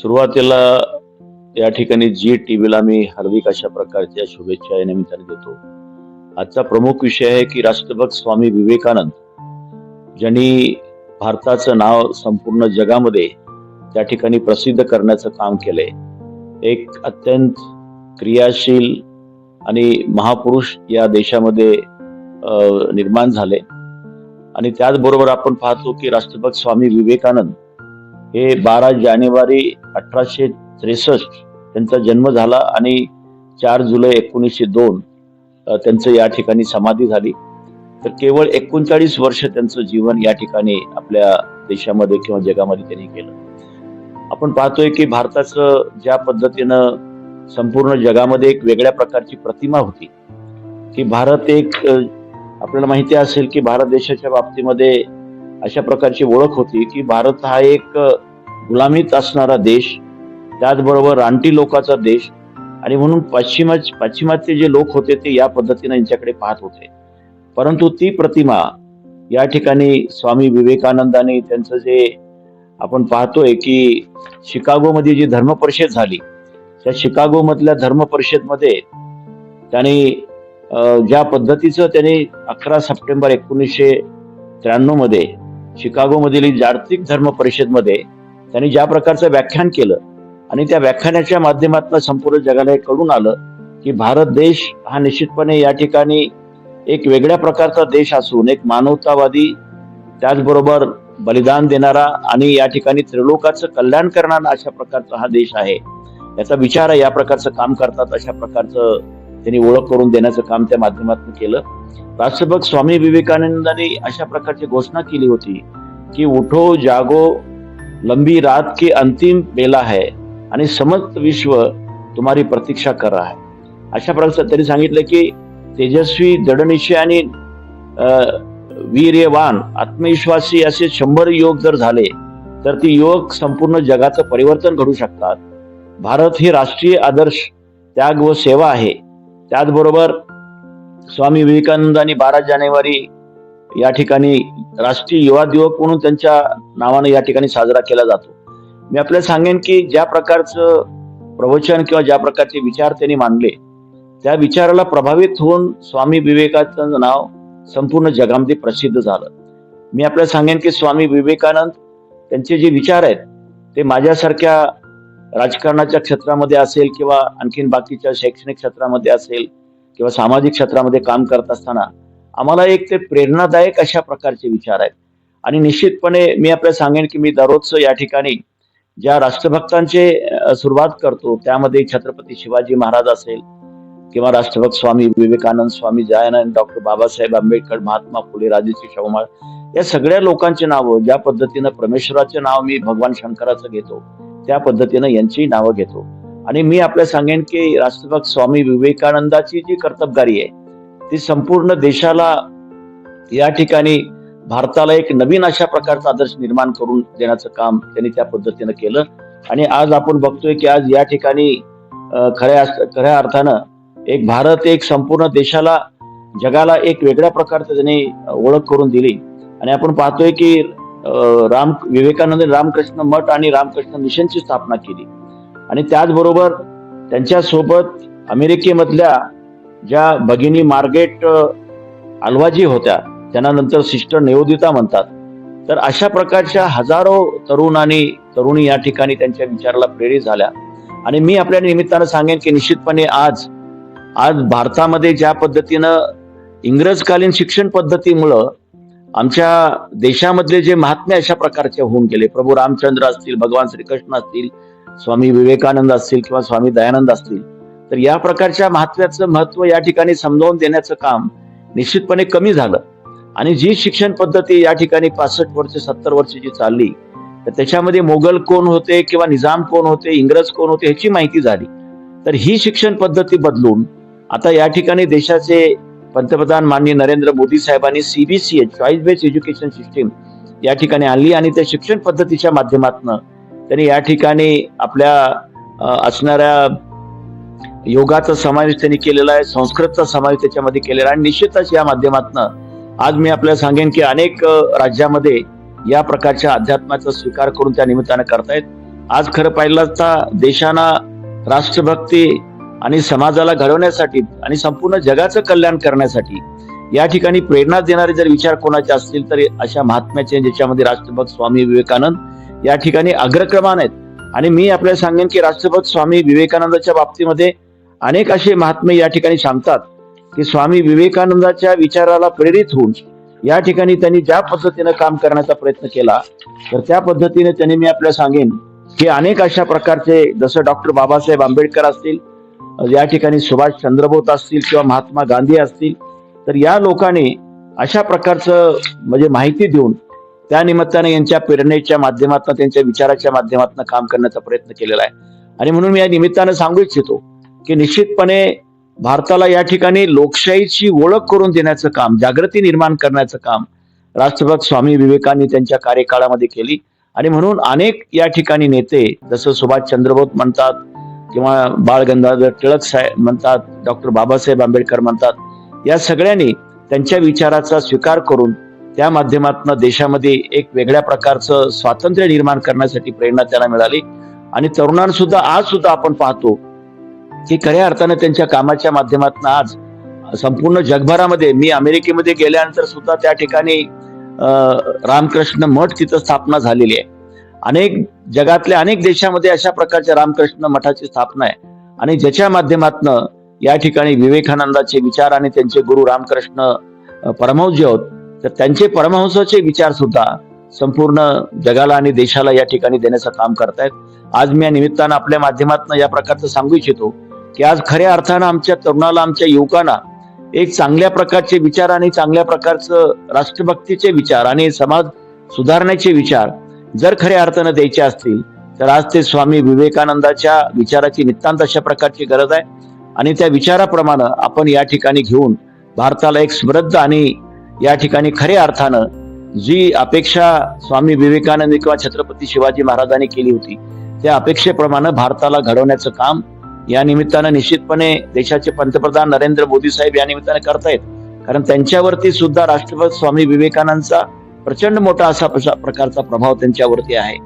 सुरुवातीला या ठिकाणी जी टीव्हीला मी हार्दिक अशा प्रकारच्या शुभेच्छा या निमित्ताने देतो. आजचा प्रमुख विषय आहे की राष्ट्रभक्त स्वामी विवेकानंद ज्यांनी भारताचं नाव संपूर्ण जगामध्ये त्या ठिकाणी प्रसिद्ध करण्याचं काम केलंय. एक अत्यंत क्रियाशील आणि महापुरुष या देशामध्ये निर्माण झाले. आणि त्याचबरोबर आपण पाहतो की राष्ट्रभक्त स्वामी विवेकानंद हे बारा जानेवारी अठराशे त्रेसष्ट त्यांचा जन्म झाला आणि चार जुलै एकोणीसशे दोन त्यांचं या ठिकाणी समाधी झाली. तर केवळ एकोणचाळीस वर्ष त्यांचं जीवन या ठिकाणी आपल्या देशामध्ये किंवा जगामध्ये त्यांनी केलं. आपण पाहतोय की भारताचं ज्या पद्धतीनं संपूर्ण जगामध्ये एक वेगळ्या प्रकारची प्रतिमा होती की भारत एक आपल्याला माहिती असेल की भारत देशाच्या बाबतीमध्ये अशा प्रकारची ओळख होती की भारत हा एक गुलामीत असणारा देश त्याचबरोबर रानटी लोकाचा देश आणि म्हणून पाश्चिमा पाश्चिमात्य जे लोक होते ते या पद्धतीने यांच्याकडे पाहत होते. परंतु ती प्रतिमा या ठिकाणी स्वामी विवेकानंदाने त्यांचं जे आपण पाहतोय की शिकागोमध्ये जी धर्म परिषद झाली त्या शिकागोमधल्या धर्मपरिषदमध्ये धर्म परिषदमध्ये त्यांनी ज्या पद्धतीचं त्यांनी अकरा सप्टेंबर एकोणीसशे त्र्याण्णवमध्ये शिकागोमधील जागतिक धर्म परिषदमध्ये त्यांनी ज्या प्रकारचं व्याख्यान केलं आणि त्या व्याख्यानाच्या माध्यमातून संपूर्ण जगाला हे कळून आलं की भारत देश हा निश्चितपणे या ठिकाणी एक वेगळ्या प्रकारचा देश असून एक मानवतावादी त्याचबरोबर बलिदान देणारा आणि या ठिकाणी त्रिलोकाचं कल्याण करणारा अशा प्रकारचा हा देश आहे. याचा विचार या प्रकारचं काम करतात अशा प्रकारचं त्यांनी ओळख करून देण्याचं काम त्या माध्यमातून केलं. राष्ट्रभक्त स्वामी विवेकानंदांनी अशा प्रकारची घोषणा केली होती की उठो जागो लंबी रात की अंतिम बेला है आणि समस्त विश्व तुम्हारी प्रतीक्षा कर रहा है. अशा प्रकारचं त्यांनी सांगितलं की तेजस्वी दृढनिश्चय आणि वीर्यवान आत्मविश्वासी असे शंभर योग जर झाले तर ती योग संपूर्ण जगाचं परिवर्तन घडू शकतात. भारत ही राष्ट्रीय आदर्श त्याग व सेवा आहे. त्याचबरोबर स्वामी विवेकानंदांनी बारा जानेवारी या ठिकाणी राष्ट्रीय युवा दिवस म्हणून त्यांच्या नावाने या ठिकाणी साजरा केला जातो. मी आपल्याला सांगेन की ज्या प्रकारचं प्रवचन किंवा ज्या प्रकारचे विचार त्यांनी मांडले त्या विचाराला प्रभावित होऊन स्वामी विवेकानंद नाव संपूर्ण जगामध्ये प्रसिद्ध झालं. मी आपल्याला सांगेन की स्वामी विवेकानंद त्यांचे जे विचार आहेत ते माझ्यासारख्या राजकारणाच्या क्षेत्रामध्ये असेल किंवा आणखीन बाकीच्या शैक्षणिक क्षेत्रामध्ये असेल किंवा सामाजिक क्षेत्रामध्ये काम करत असताना आम्हाला एक ते प्रेरणादायक अशा प्रकारचे विचार आहेत. आणि निश्चितपणे मी आपल्याला सांगेन की मी दररोजचं या ठिकाणी ज्या राष्ट्रभक्तांचे सुरुवात करतो त्यामध्ये छत्रपती शिवाजी महाराज असेल किंवा राष्ट्रभक्त स्वामी विवेकानंद स्वामी जयानंद डॉक्टर बाबासाहेब आंबेडकर महात्मा फुले राजेश्री शाहू या सगळ्या लोकांची नावं ज्या पद्धतीनं परमेश्वराचे नाव मी भगवान शंकराचं घेतो त्या पद्धतीनं यांची नावं घेतो. आणि मी आपल्या सांगेन की राष्ट्रभक्त स्वामी विवेकानंदाची जी कर्तबगारी आहे ती संपूर्ण देशाला या ठिकाणी भारताला एक नवीन अशा प्रकारचा आदर्श निर्माण करून देण्याचं काम त्यांनी त्या पद्धतीनं केलं. आणि आज आपण बघतोय की आज या ठिकाणी खऱ्या खऱ्या अर्थानं एक भारत एक संपूर्ण देशाला जगाला एक वेगळ्या प्रकारचं त्यांनी ओळख करून दिली. आणि आपण पाहतोय की राम विवेकानंद रामकृष्ण मठ आणि रामकृष्ण मिशनची स्थापना केली. आणि त्याचबरोबर त्यांच्यासोबत अमेरिकेमधल्या ज्या भगिनी मार्गेट अलवाजी अल्वाजी होत्या त्यांना नंतर सिस्टर नियोदिता म्हणतात. तर अशा प्रकारच्या हजारो तरुण आणि तरुणी या ठिकाणी त्यांच्या विचाराला प्रेरित झाल्या. आणि मी आपल्या निमित्तानं सांगेन की निश्चितपणे आज आज भारतामध्ये ज्या पद्धतीनं इंग्रजकालीन शिक्षण पद्धतीमुळं आमच्या देशामधले जे महात्मे अशा प्रकारचे होऊन गेले. प्रभू रामचंद्र असतील भगवान श्रीकृष्ण असतील स्वामी विवेकानंद असतील किंवा स्वामी दयानंद असतील तर या प्रकारच्या महात्म्याचं महत्त्व या ठिकाणी समजावून देण्याचं काम निश्चितपणे कमी झालं. आणि जी शिक्षण पद्धती या ठिकाणी पासष्ट वर्ष सत्तर वर्ष जी चालली तर त्याच्यामध्ये मोगल कोण होते किंवा निजाम कोण होते इंग्रज कोण होते ह्याची माहिती झाली. तर ही शिक्षण पद्धती बदलून आता या ठिकाणी देशाचे पंतप्रधान माननीय नरेंद्र मोदी साहेबांनी CBC choice based education system या ठिकाणी आणली आणि त्या शिक्षण पद्धतीच्या माध्यमातून त्यांनी या ठिकाणी आपल्या असणाऱ्या योगाचा समावेश त्यांनी केलेला आहे संस्कृतचा समावेश त्याच्यामध्ये केलेला आहे. आणि निश्चितच या माध्यमातून आज मी आपल्याला सांगेन की अनेक राज्यामध्ये या प्रकारच्या अध्यात्माचा स्वीकार करून त्या निमित्तानं करतायत. आज खरं पाहिलं असता देशाना राष्ट्रभक्ती आणि समाजाला घडवण्यासाठी आणि संपूर्ण जगाचं कल्याण करण्यासाठी या ठिकाणी प्रेरणा देणारे जर विचार कोणाचे असतील तर अशा महात्म्याचे ज्याच्यामध्ये राष्ट्रभक्त स्वामी विवेकानंद या ठिकाणी अग्रक्रमान आहेत. आणि मी आपल्याला सांगेन की राष्ट्रपत स्वामी विवेकानंदाच्या बाबतीमध्ये अनेक असे महात्मे या ठिकाणी सांगतात की स्वामी विवेकानंदाच्या विचाराला प्रेरित होऊन या ठिकाणी त्यांनी ज्या पद्धतीनं काम करण्याचा प्रयत्न केला तर त्या पद्धतीने त्यांनी मी आपल्याला सांगेन की अनेक अशा प्रकारचे जसं डॉक्टर बाबासाहेब आंबेडकर असतील या ठिकाणी सुभाष चंद्रबोस असतील किंवा महात्मा गांधी असतील तर या लोकांनी अशा प्रकारचं म्हणजे माहिती देऊन त्या निमित्ताने यांच्या प्रेरणेच्या माध्यमातून त्यांच्या विचाराच्या माध्यमातून काम करण्याचा प्रयत्न केलेला आहे. आणि म्हणून मी या निमित्तानं सांगू इच्छितो की निश्चितपणे भारताला या ठिकाणी लोकशाहीची ओळख करून देण्याचं काम जागृती निर्माण करण्याचं काम राष्ट्रभक्त स्वामी विवेकांनी त्यांच्या कार्यकाळामध्ये केली. आणि म्हणून अनेक या ठिकाणी नेते जसं सुभाष चंद्रबोस म्हणतात किंवा बाळ गंगाधर टिळक साहेब म्हणतात डॉक्टर बाबासाहेब आंबेडकर म्हणतात या सगळ्यांनी त्यांच्या विचाराचा स्वीकार करून त्या माध्यमातून देशामध्ये एक वेगळ्या प्रकारचं स्वातंत्र्य निर्माण करण्यासाठी प्रेरणा त्यांना मिळाली. आणि तरुणांसुद्धा आज सुद्धा आपण पाहतो की खऱ्या अर्थाने त्यांच्या कामाच्या माध्यमातून आज संपूर्ण जगभरामध्ये मी अमेरिकेमध्ये गेल्यानंतर सुद्धा त्या ठिकाणी रामकृष्ण मठ तिथं स्थापना झालेली आहे. अनेक जगातल्या अनेक देशामध्ये अशा प्रकारच्या रामकृष्ण मठाची स्थापना आहे. आणि ज्याच्या माध्यमातनं या ठिकाणी विवेकानंदाचे विचार आणि त्यांचे गुरु रामकृष्ण परमहंस जे होत तर त्यांचे परमहंसाचे विचार सुद्धा संपूर्ण जगाला आणि देशाला या ठिकाणी देण्याचं काम करतायत. आज मी या निमित्तानं आपल्या माध्यमातून या प्रकारचं सांगू इच्छितो की आज खऱ्या अर्थानं आमच्या तरुणाला आमच्या युवकांना एक चांगल्या प्रकारचे विचार आणि चांगल्या प्रकारचं राष्ट्रभक्तीचे विचार आणि समाज सुधारण्याचे विचार जर खऱ्या अर्थानं द्यायचे असतील तर आज ते स्वामी विवेकानंदाच्या विचाराची नितांत अशा प्रकारची गरज आहे. आणि त्या विचाराप्रमाणे आपण या ठिकाणी घेऊन भारताला एक समृद्ध आणि या ठिकाणी खऱ्या अर्थानं जी अपेक्षा स्वामी विवेकानंद किंवा छत्रपती शिवाजी महाराजांनी केली होती त्या अपेक्षेप्रमाणे भारताला घडवण्याचं काम या निमित्तानं निश्चितपणे देशाचे पंतप्रधान नरेंद्र मोदी साहेब या निमित्ताने करतायत. कारण त्यांच्यावरती सुद्धा राष्ट्रपती स्वामी विवेकानंदचा प्रचंड मोठा असा प्रकारचा प्रभाव त्यांच्यावरती आहे.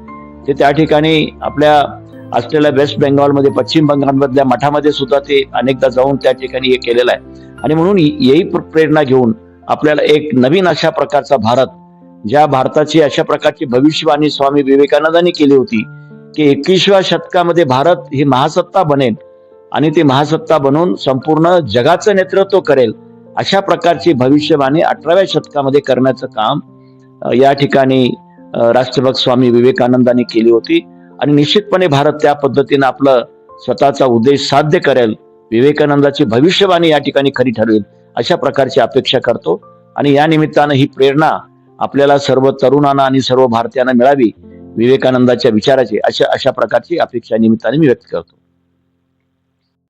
ते त्या ठिकाणी आपल्या असलेल्या वेस्ट बेंगॉलमध्ये पश्चिम बंगालमधल्या मठामध्ये सुद्धा ते अनेकदा जाऊन त्या ठिकाणी हे केलेलं आहे. आणि म्हणून यही प्र- प्रेरणा घेऊन आपल्याला एक नवीन अशा प्रकारचा भारत ज्या भारताची अशा प्रकारची भविष्यवाणी स्वामी विवेकानंदांनी केली होती की एकवीसव्या शतकामध्ये भारत ही महासत्ता बनेल आणि ती महासत्ता बनवून संपूर्ण जगाचं नेतृत्व करेल अशा प्रकारची भविष्यवाणी अठराव्या शतकामध्ये करण्याचं काम या ठिकाणी राष्ट्रभक्त स्वामी विवेकानंदांनी केली होती. आणि निश्चितपणे भारत त्या पद्धतीनं आपलं स्वतःचा उद्देश साध्य करेल विवेकानंदाची भविष्यवाणी या ठिकाणी खरी ठरवेल अशा प्रकारची अपेक्षा करतो. आणि या निमित्तानं ही प्रेरणा आपल्याला सर्व तरुणांना आणि सर्व भारतीयांना मिळावी विवेकानंदाच्या विचाराची अशा अशा प्रकारची अपेक्षा निमित्ताने मी व्यक्त करतो.